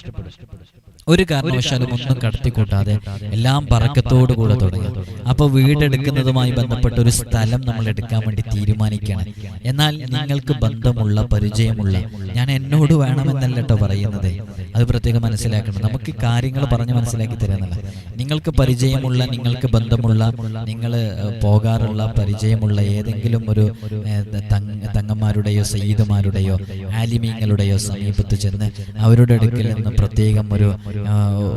ഒരു കാരണവശാലും ഒന്നും കടത്തിക്കൂട്ടാതെ എല്ലാം പറക്കത്തോടു കൂടെ തുടങ്ങും. അപ്പൊ വീടെടുക്കുന്നതുമായി ബന്ധപ്പെട്ട ഒരു സ്ഥലം നമ്മൾ എടുക്കാൻ വേണ്ടി തീരുമാനിക്കണം എന്നാൽ നിങ്ങൾക്ക് ബന്ധമുള്ള പരിചയമുള്ള ഞാൻ എന്നോട് വേണമെന്നല്ല കേട്ടോ പറയുന്നത്. അത് പ്രത്യേകം മനസ്സിലാക്കണം നമുക്ക് കാര്യങ്ങൾ പറഞ്ഞ് മനസ്സിലാക്കി തരാനല്ല നിങ്ങൾക്ക് പരിചയമുള്ള നിങ്ങൾക്ക് ബന്ധമുള്ള നിങ്ങൾ പോകാറുള്ള പരിചയമുള്ള ഏതെങ്കിലും ഒരു തങ്ങന്മാരുടെയോ സയ്യിദുമാരുടെയോ ആലിമീങ്ങളുടെയോ സമീപത്ത് ചെന്ന് അവരുടെ അടുക്കൽ നിന്ന് പ്രത്യേകം ഒരു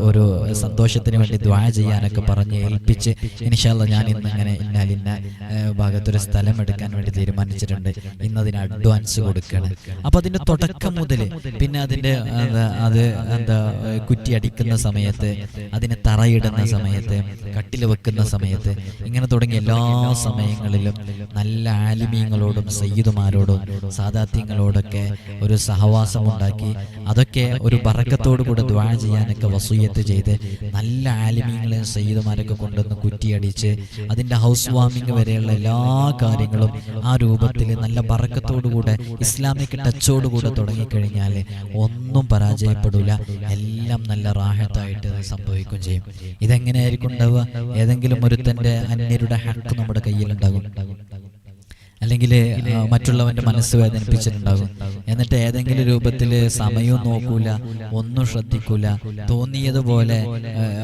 ഒരു സന്തോഷത്തിന് വേണ്ടി ദ്വാ ചെയ്യാനൊക്കെ പറഞ്ഞ് ഏൽപ്പിച്ച് ഇനിഷാല്ല ഞാൻ ഇന്ന് ഇങ്ങനെ ഇന്നാലിന്ന ഭാഗത്തൊരു സ്ഥലം എടുക്കാൻ വേണ്ടി തീരുമാനിച്ചിട്ടുണ്ട്. ഇന്ന് അതിന് അഡ്വാൻസ് കൊടുക്കണം. അപ്പൊ അതിന്റെ തുടക്കം മുതൽ പിന്നെ അതിന്റെ അത് എന്താ കുറ്റി അടിക്കുന്ന സമയത്ത് അതിനെ തറയിടുന്ന സമയത്ത് കട്ടിൽ വെക്കുന്ന സമയത്ത് ഇങ്ങനെ തുടങ്ങിയ എല്ലാ സമയങ്ങളിലും നല്ല ആലിമീങ്ങളോടും സയ്യിദുമാരോടും സാദാത്യങ്ങളോടൊക്കെ ഒരു സഹവാസമുണ്ടാക്കി അതൊക്കെ ഒരു കൂടെ ദ്വാ ചെയ്യാനൊക്കെ വസൂയത്ത് ചെയ്ത് നല്ല ആലിമീങ്ങളെ സയ്യിദുമാരൊക്കെ കൊണ്ടുവന്ന് കുറ്റിയടിച്ച് അതിന്റെ ഹൗസ് വാമിങ് വരെയുള്ള എല്ലാ കാര്യങ്ങളും ആ രൂപത്തിൽ നല്ല ബറക്കത്തോടുകൂടെ ഇസ്ലാമിക് ടച്ചോടുകൂടെ തുടങ്ങിക്കഴിഞ്ഞാൽ ഒന്നും പരാജയപ്പെടില്ല എല്ലാം നല്ല റാഹത്തായിട്ട് സംഭവിക്കുകയും ചെയ്യും. ഇതെങ്ങനെയായിരിക്കും ഉണ്ടാവുക? ഏതെങ്കിലും ഒരുത്തന്റെ അന്യരുടെ ഹക്ക് നമ്മുടെ കയ്യിലുണ്ടാകും. അല്ലെങ്കിൽ മറ്റുള്ളവന്റെ മനസ്സ് വേദനിപ്പിച്ചിട്ടുണ്ടാകും. എന്നിട്ട് ഏതെങ്കിലും രൂപത്തിൽ സമയവും നോക്കൂല ഒന്നും ശ്രദ്ധിക്കൂല തോന്നിയതുപോലെ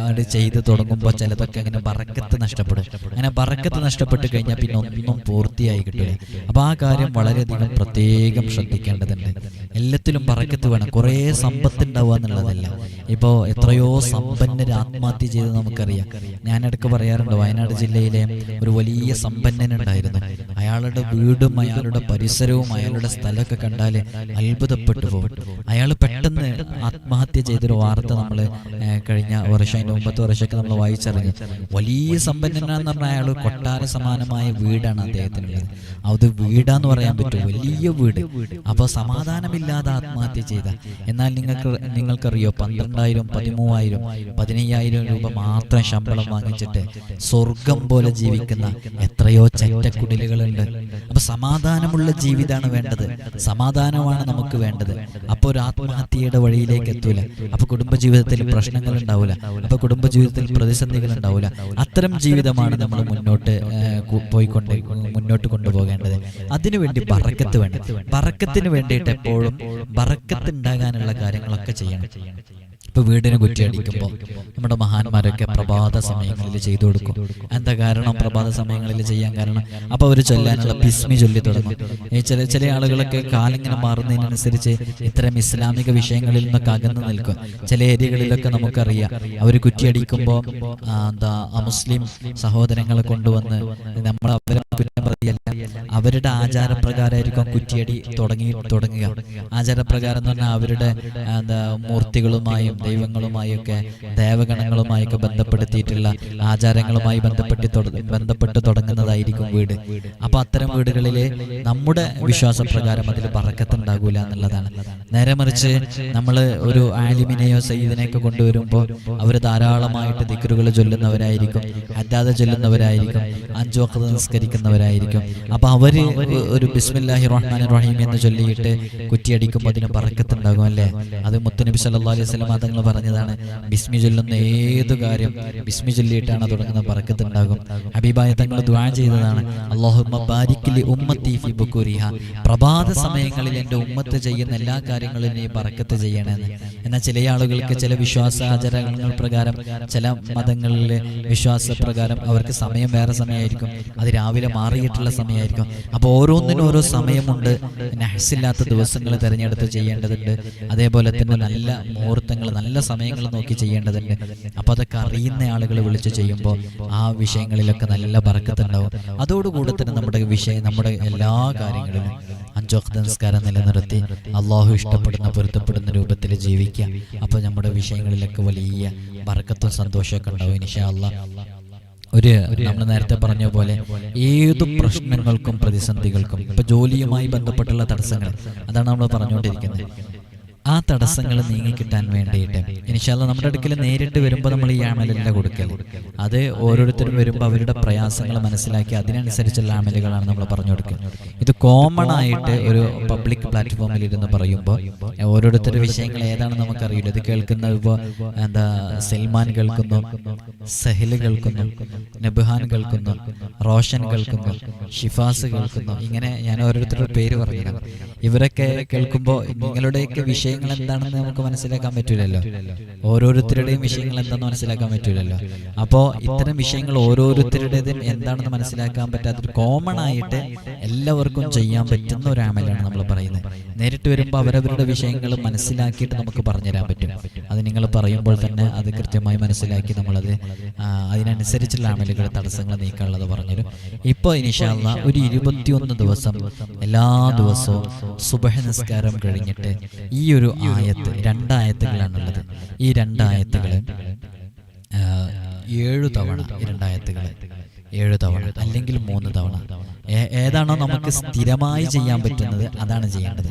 അത് ചെയ്ത് തുടങ്ങുമ്പോൾ ചിലതൊക്കെ അങ്ങനെ ബറക്കത്ത് നഷ്ടപ്പെടും. അങ്ങനെ ബറക്കത്ത് നഷ്ടപ്പെട്ട് കഴിഞ്ഞാൽ പിന്നെ ഒന്നും പൂർത്തിയായി കിട്ടില്ല അപ്പൊ ആ കാര്യം വളരെയധികം പ്രത്യേകം ശ്രദ്ധിക്കേണ്ടതുണ്ട്. എല്ലാത്തിലും പറക്കത്ത് വേണം. കുറേ സമ്പത്ത് ഉണ്ടാവുക എന്നുള്ളതല്ല. ഇപ്പോൾ എത്രയോ സമ്പന്നർ ആത്മഹത്യ ചെയ്ത് നമുക്കറിയാം. ഞാനിടക്ക് പറയാറുണ്ട് വയനാട് ജില്ലയിലെ ഒരു വലിയ സമ്പന്നനുണ്ടായിരുന്നു. അയാളുടെ വീടും അയാളുടെ പരിസരവും അയാളുടെ സ്ഥലമൊക്കെ കണ്ടാൽ അത്ഭുതപ്പെട്ടു പോകും അയാൾ പെട്ടെന്ന് ആത്മഹത്യ ചെയ്തൊരു വാർത്ത നമ്മൾ കഴിഞ്ഞ വർഷം അതിന്റെ മുമ്പത്തെ വർഷമൊക്കെ നമ്മൾ വായിച്ചറിഞ്ഞു. വലിയ സമ്പന്നനാന്ന് പറഞ്ഞാൽ അയാൾ കൊട്ടാര സമാനമായ വീടാണ് അദ്ദേഹത്തിനുള്ളത്. അത് വീടാന്ന് പറയാൻ പറ്റും. വലിയ വീട്. അപ്പോൾ സമാധാനമില്ലാതെ ആത്മഹത്യ ചെയ്ത. എന്നാൽ നിങ്ങൾക്ക് നിങ്ങൾക്കറിയോ പന്ത്രണ്ടായിരം പതിമൂവായിരം പതിനയ്യായിരം രൂപ മാത്രം ശമ്പളം വാങ്ങിച്ചിട്ട് സ്വർഗം പോലെ ജീവിക്കുന്ന എത്രയോ ചറ്റക്കുടലുകളുണ്ട്. അപ്പൊ സമാധാനമുള്ള ജീവിതമാണ് വേണ്ടത്. സമാധാനമാണ് നമുക്ക് വേണ്ടത്. അപ്പോൾ ഒരു ആത്മഹത്യയുടെ വഴിയിലേക്ക് എത്തൂല. അപ്പൊ കുടുംബജീവിതത്തിൽ പ്രശ്നങ്ങൾ ഉണ്ടാവില്ല അപ്പൊ കുടുംബജീവിതത്തിൽ പ്രതിസന്ധികൾ ഉണ്ടാവില്ല അത്തരം ജീവിതമാണ് നമ്മൾ മുന്നോട്ട് പോയിക്കൊണ്ട് മുന്നോട്ട് കൊണ്ടുപോകേണ്ടത്. അതിനുവേണ്ടി പറക്കത്ത് വേണം. പറക്കത്തിന് വേണ്ടിയിട്ട് എപ്പോഴും പറക്കത്ത് ഉണ്ടാകാനുള്ള കാര്യങ്ങളൊക്കെ ചെയ്യണം. ഇപ്പൊ വീടിന് കുറ്റിയടിക്കുമ്പോൾ നമ്മുടെ മഹാന്മാരൊക്കെ പ്രഭാത സമയങ്ങളിൽ ചെയ്തു കൊടുക്കും. എന്താ കാരണം പ്രഭാത സമയങ്ങളിൽ ചെയ്യാൻ കാരണം? അപ്പൊ അവർ ചൊല്ലാനുള്ള ബിസ്മി ചൊല്ലി തുടങ്ങും. ഈ ചില ചില ആളുകളൊക്കെ കാലിങ്ങനെ മാറുന്നതിനനുസരിച്ച് ഇത്തരം ഇസ്ലാമിക വിഷയങ്ങളിൽ നിന്നൊക്കെ അകന്നു നിൽക്കും. ചില ഏരിയകളിലൊക്കെ നമുക്കറിയാം. അവർ കുറ്റിയടിക്കുമ്പോൾ എന്താ മുസ്ലിം സഹോദരങ്ങളെ കൊണ്ടുവന്ന് നമ്മൾ അവരെ കുറ്റം പറയല്ല അവരുടെ ആചാരപ്രകാരമായിരിക്കും കുറ്റിയടി തുടങ്ങി തുടങ്ങുക. ആചാരപ്രകാരം എന്ന് പറഞ്ഞാൽ അവരുടെ എന്താ മൂർത്തികളുമായും ദൈവങ്ങളുമായും ഒക്കെ ദേവഗണങ്ങളുമായൊക്കെ ബന്ധപ്പെടുത്തിയിട്ടുള്ള ആചാരങ്ങളുമായി ബന്ധപ്പെട്ട് ബന്ധപ്പെട്ട് തുടങ്ങുന്നതായിരിക്കും വീട്. അപ്പൊ അത്തരം വീടുകളിൽ നമ്മുടെ വിശ്വാസപ്രകാരം അതിൽ പറക്കത്തുണ്ടാകൂല എന്നുള്ളതാണ്. നേരെ മറിച്ച് നമ്മൾ ഒരു ആലിമിനെയോ സയ്യിദിനെയൊക്കെ കൊണ്ടുവരുമ്പോൾ അവർ ധാരാളമായിട്ട് ദിക്കറുകൾ ചൊല്ലുന്നവരായിരിക്കും അല്ലാതെ ചൊല്ലുന്നവരായിരിക്കും അഞ്ചു വക്കത്ത് നിസ്കരിക്കുന്നവരായിരിക്കും അപ്പൊ അവർ ഒരു ബിസ്മില്ലാഹി റഹ്മാൻ റഹീം എന്ന് ചൊല്ലിയിട്ട് കുറ്റിയടിക്കുമ്പോൾ അതിന് പറക്കത്തുണ്ടാകും അല്ലേ? അത് മുത്തനബി സല്ലാ അലൈഹി സ്വലം തങ്ങൾ പറഞ്ഞതാണ്. ബിസ്മി ചൊല്ലുന്ന ഏത് കാര്യം ബിസ്മി ചൊല്ലിയിട്ടാണ് തുടങ്ങുന്ന പറക്കത്തുണ്ടാകും. ഹബീബായ തങ്ങൾ ദുആ ചെയ്തതാണ്. ഉമ്മത്തി ഫി പ്രഭാത സമയങ്ങളിൽ എന്റെ ഉമ്മത്ത് ചെയ്യുന്ന എല്ലാ കാര്യങ്ങളും നീ പറക്കത്ത് ചെയ്യണമെന്ന് എന്നാൽ ചില ആളുകൾക്ക് ചില വിശ്വാസാചാരങ്ങൾ പ്രകാരം ചില മതങ്ങളിലെ വിശ്വാസപ്രകാരം അവർക്ക് സമയം വേറെ സമയമായിരിക്കും. അത് രാവിലെ മാറിയിട്ടുള്ള സമയമായിരിക്കും. അപ്പോൾ ഓരോന്നിനും ഓരോ സമയമുണ്ട്. നഹസില്ലാത്ത ദിവസങ്ങൾ തിരഞ്ഞെടുത്ത് ചെയ്യേണ്ടതുണ്ട്. അതേപോലെ തന്നെ നല്ല മുഹൂർത്തങ്ങൾ നല്ല സമയങ്ങൾ നോക്കി ചെയ്യേണ്ടതുണ്ട്. അപ്പോൾ അതൊക്കെ അറിയുന്ന ആളുകൾ വിളിച്ച് ചെയ്യുമ്പോൾ ആ വിഷയങ്ങളിലൊക്കെ നല്ല ബറക്കത്തുണ്ടാവും അതോടുകൂടെ തന്നെ നമ്മുടെ വിഷയം നമ്മുടെ എല്ലാ കാര്യങ്ങളിലും അഞ്ചോക്ത നിസ്കാരം നിലനിർത്തി അള്ളാഹു ഇഷ്ടപ്പെടുന്ന പൊരുത്തപ്പെടുന്ന രൂപത്തിൽ ജീവിക്കുക. അപ്പോൾ നമ്മുടെ വിഷയങ്ങളിലൊക്കെ വലിയ ബറക്കത്തും സന്തോഷമൊക്കെ ഉണ്ടാവും ഇൻഷാ അള്ളാഹ് ഒരു നമ്മൾ നേരത്തെ പറഞ്ഞ പോലെ ഏതു പ്രശ്നങ്ങൾക്കും പ്രതിസന്ധികൾക്കും ഇപ്പൊ ജോലിയുമായി ബന്ധപ്പെട്ടുള്ള തടസ്സങ്ങൾ അതാണ് നമ്മൾ പറഞ്ഞുകൊണ്ടിരിക്കുന്നത്. ആ തടസ്സങ്ങൾ നീങ്ങിക്കിട്ടാൻ വേണ്ടിയിട്ട് ഇനിഷാല്ല നമ്മുടെ അടുക്കൽ നേരിട്ട് വരുമ്പോൾ നമ്മൾ ഈ ആമലല്ല കൊടുക്കൽ അത് ഓരോരുത്തരും വരുമ്പോൾ അവരുടെ പ്രയാസങ്ങൾ മനസ്സിലാക്കി അതിനനുസരിച്ചുള്ള ആമലുകളാണ് നമ്മൾ പറഞ്ഞു കൊടുക്കുക ഇത് കോമൺ ആയിട്ട് ഒരു പബ്ലിക് പ്ലാറ്റ്ഫോമിൽ ഇരുന്ന് പറയുമ്പോൾ ഓരോരുത്തരുടെ വിഷയങ്ങൾ ഏതാണെന്ന് നമുക്കറിയില്ല. ഇത് കേൾക്കുന്ന ഇപ്പോൾ എന്താ സൽമാൻ കേൾക്കുന്നു സഹിൽ കേൾക്കുന്നു നബ്ഹാൻ കേൾക്കുന്നു റോഷൻ കേൾക്കുന്നു ഷിഫാസ് കേൾക്കുന്നു. ഇങ്ങനെ ഞാൻ ഓരോരുത്തരുടെ പേര് പറഞ്ഞിരുന്നു ഇവരൊക്കെ കേൾക്കുമ്പോൾ നിങ്ങളുടെയൊക്കെ വിഷയങ്ങൾ എന്താണെന്ന് നമുക്ക് മനസ്സിലാക്കാൻ പറ്റൂലല്ലോ. ഓരോരുത്തരുടെയും വിഷയങ്ങൾ എന്താണെന്ന് മനസ്സിലാക്കാൻ പറ്റൂലല്ലോ. അപ്പോ ഇത്തരം വിഷയങ്ങൾ ഓരോരുത്തരുടേതും എന്താണെന്ന് മനസ്സിലാക്കാൻ പറ്റാത്തൊരു കോമൺ ആയിട്ട് എല്ലാവർക്കും ചെയ്യാൻ പറ്റുന്ന ഒരു ആമലാണ് നമ്മൾ പറയുന്നത്. നേരിട്ട് വരുമ്പോൾ അവരവരുടെ വിഷയങ്ങൾ മനസ്സിലാക്കിയിട്ട് നമുക്ക് പറഞ്ഞുതരാൻ പറ്റും. അത് നിങ്ങൾ പറയുമ്പോൾ തന്നെ അത് കൃത്യമായി മനസ്സിലാക്കി നമ്മളത് അതിനനുസരിച്ചുള്ള അമലുകൾ തടസ്സങ്ങൾ നീക്കാനുള്ളത് പറഞ്ഞുതരും. ഇപ്പോൾ ഇനിഷാല്ല ഒരു ഇരുപത്തിയൊന്ന് ദിവസം എല്ലാ ദിവസവും സുബഹ നിസ്കാരം കഴിഞ്ഞിട്ട് ഈ ഒരു ആയത്ത് രണ്ടായത്തുകളാണുള്ളത്. ഈ രണ്ടായത്തുകൾ ഏഴു തവണ രണ്ടായത്തുകൾ ഏഴു തവണ അല്ലെങ്കിൽ മൂന്ന് തവണ. ഏതാണോ നമുക്ക് സ്ഥിരമായി ചെയ്യാൻ പറ്റുന്നത് അതാണ് ചെയ്യേണ്ടത്.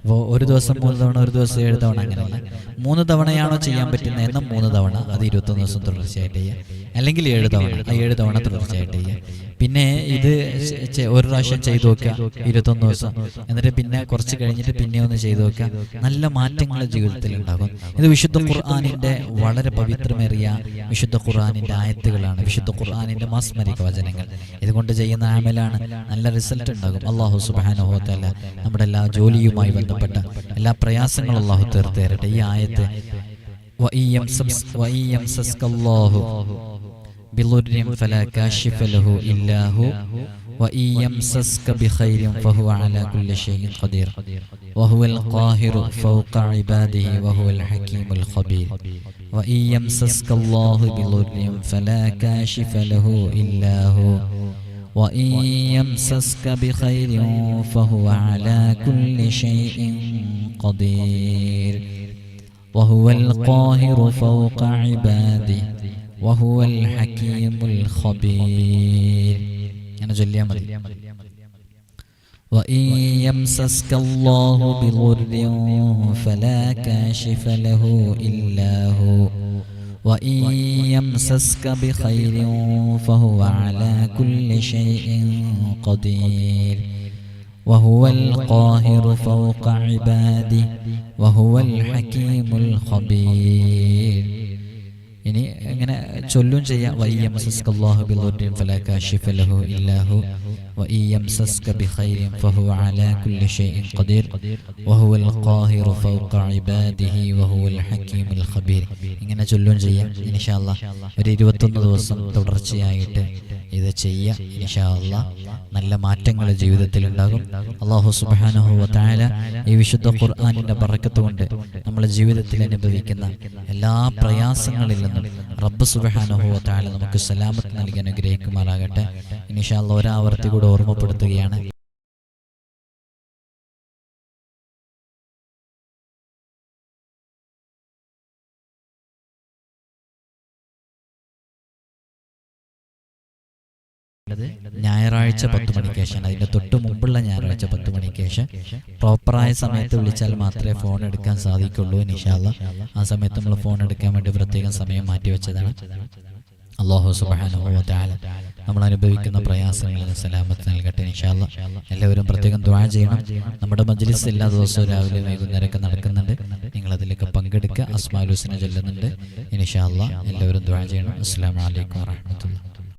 അപ്പോൾ ഒരു ദിവസം മൂന്ന് തവണ ഒരു ദിവസം ഏഴ് തവണ അങ്ങനെയല്ല. മൂന്ന് തവണയാണോ ചെയ്യാൻ പറ്റുന്നത് എന്ന മൂന്ന് തവണ. അത് ഇരുപത്തൊന്ന് ദിവസം തുടർച്ചയായിട്ട് ചെയ്യുക അല്ലെങ്കിൽ ഏഴ് തവണ. ആ ഏഴ് തവണ തുടർച്ചയായിട്ട് ചെയ്യുക പിന്നെ ഇത് ഒരു പ്രാവശ്യം ചെയ്തു നോക്കുക. ഇരുപത്തൊന്ന് ദിവസം. എന്നിട്ട് പിന്നെ കുറച്ച് കഴിഞ്ഞിട്ട് പിന്നെ ഒന്ന് ചെയ്തു നോക്കുക. നല്ല മാറ്റങ്ങൾ ജീവിതത്തിൽ ഉണ്ടാകും ഇത് വിശുദ്ധ ഖുർആാനിന്റെ വളരെ പവിത്രമേറിയ വിശുദ്ധ ഖുർആാനിന്റെ ആയത്തുകളാണ് വിശുദ്ധ ഖുർആാനിന്റെ മാസ്മരിക വചനങ്ങൾ ഇതുകൊണ്ട് ചെയ്യുന്ന ആമലാണ് നല്ല റിസൾട്ട് ഉണ്ടാകും. അള്ളാഹു സുബാന നമ്മുടെ എല്ലാ ജോലിയുമായി ബന്ധപ്പെട്ട എല്ലാ പ്രയാസങ്ങളും അള്ളാഹു തീർത്തേരട്ടെ ഈ ആയത്ത് വ بضر فلا كاشف له إلا هو وإن يمسسك بخير فهو على كل شيء قدير. وهو القاهر فوق عباده وهو الحكيم الخبير. وإن يمسسك الله بضر فلا كاشف له إلا هو. وإن يمسسك بخير فهو على كل شيء قدير. وهو القاهر فوق عباده. وهو الحكيم الخبير. أنا جليا مدي وإن يمسسك الله بضر فلا كاشف له إلا هو. وإن يمسسك بخير فهو على كل شيء قدير. وهو القاهر فوق عباده. وهو الحكيم الخبير. ഇനി ഇങ്ങനെ ചൊല്ലും ചെയ്യാം. വയ്യംസസ്കല്ലാഹു ബിളുദ്ദിൻ ഫലാ കാശിഫ ലഹു ഇല്ലാഹു. വയ്യംസസ്ക ബിഖൈരിൻ ഫഹുവ അലാ കുല്ലി ഷൈഇൻ ഖദീർ. വഹുവൽ ഖാഹിറു ഫൗക ഇബാദിഹി വഹുവൽ ഹകീമുൽ ഖബീർ. ഇങ്ങനെ ചൊല്ലും ചെയ്യാം. അല്ലാഹ്. ഒരു ഇരുപത്തൊന്ന് ദിവസം തുടർച്ചയായിട്ട് ഇത് ചെയ്യാം. ഇൻഷാല്ലാ നല്ല മാറ്റങ്ങൾ ജീവിതത്തിൽ ഉണ്ടാകും. അള്ളാഹു തആല ഈ വിശുദ്ധ ഖുർആനിന്റെ പറക്കത്ത് കൊണ്ട് നമ്മുടെ ജീവിതത്തിൽ അനുഭവിക്കുന്ന എല്ലാ പ്രയാസങ്ങളിൽ നിന്നും റബ്ബ് തആല നമുക്ക് സലാമത്ത് നൽകി അനുഗ്രഹിക്കുമാറാകട്ടെ. ഇൻഷാല്ലാ ഒരാവർത്തി കൂടെ ഓർമ്മപ്പെടുത്തുകയാണ്. ഞായറാഴ്ച പത്ത് മണിക്ക് ശേഷം അതിന്റെ തൊട്ട് മുമ്പുള്ള ഞായറാഴ്ച പത്ത് മണിക്ക് ശേഷം പ്രോപ്പറായ സമയത്ത് വിളിച്ചാൽ മാത്രമേ ഫോൺ എടുക്കാൻ സാധിക്കുള്ളൂ നിഷാല്ല ആ സമയത്ത് നമ്മൾ ഫോൺ എടുക്കാൻ വേണ്ടി പ്രത്യേകം സമയം മാറ്റിവെച്ചതാണ് അള്ളാഹു തആല നമ്മൾ അനുഭവിക്കുന്ന പ്രയാസങ്ങളിൽ സലാമത്ത് നൽകട്ടെ ഇൻഷാല്ല എല്ലാവരും പ്രത്യേകം ദ്വാ ചെയ്യണം. നമ്മുടെ മജ്ലിസ് എല്ലാ ദിവസവും രാവിലെ വൈകുന്നേരമൊക്കെ നടക്കുന്നുണ്ട്. നിങ്ങൾ അതിലൊക്കെ പങ്കെടുക്കുക. അസ്മാലുസിനെ ചൊല്ലുന്നുണ്ട് ഇൻഷാല്ല എല്ലാവരും ദ്വാ ചെയ്യണം. അസ്സാം അലൈക്കും. വറഹ്മത്തുള്ളാഹി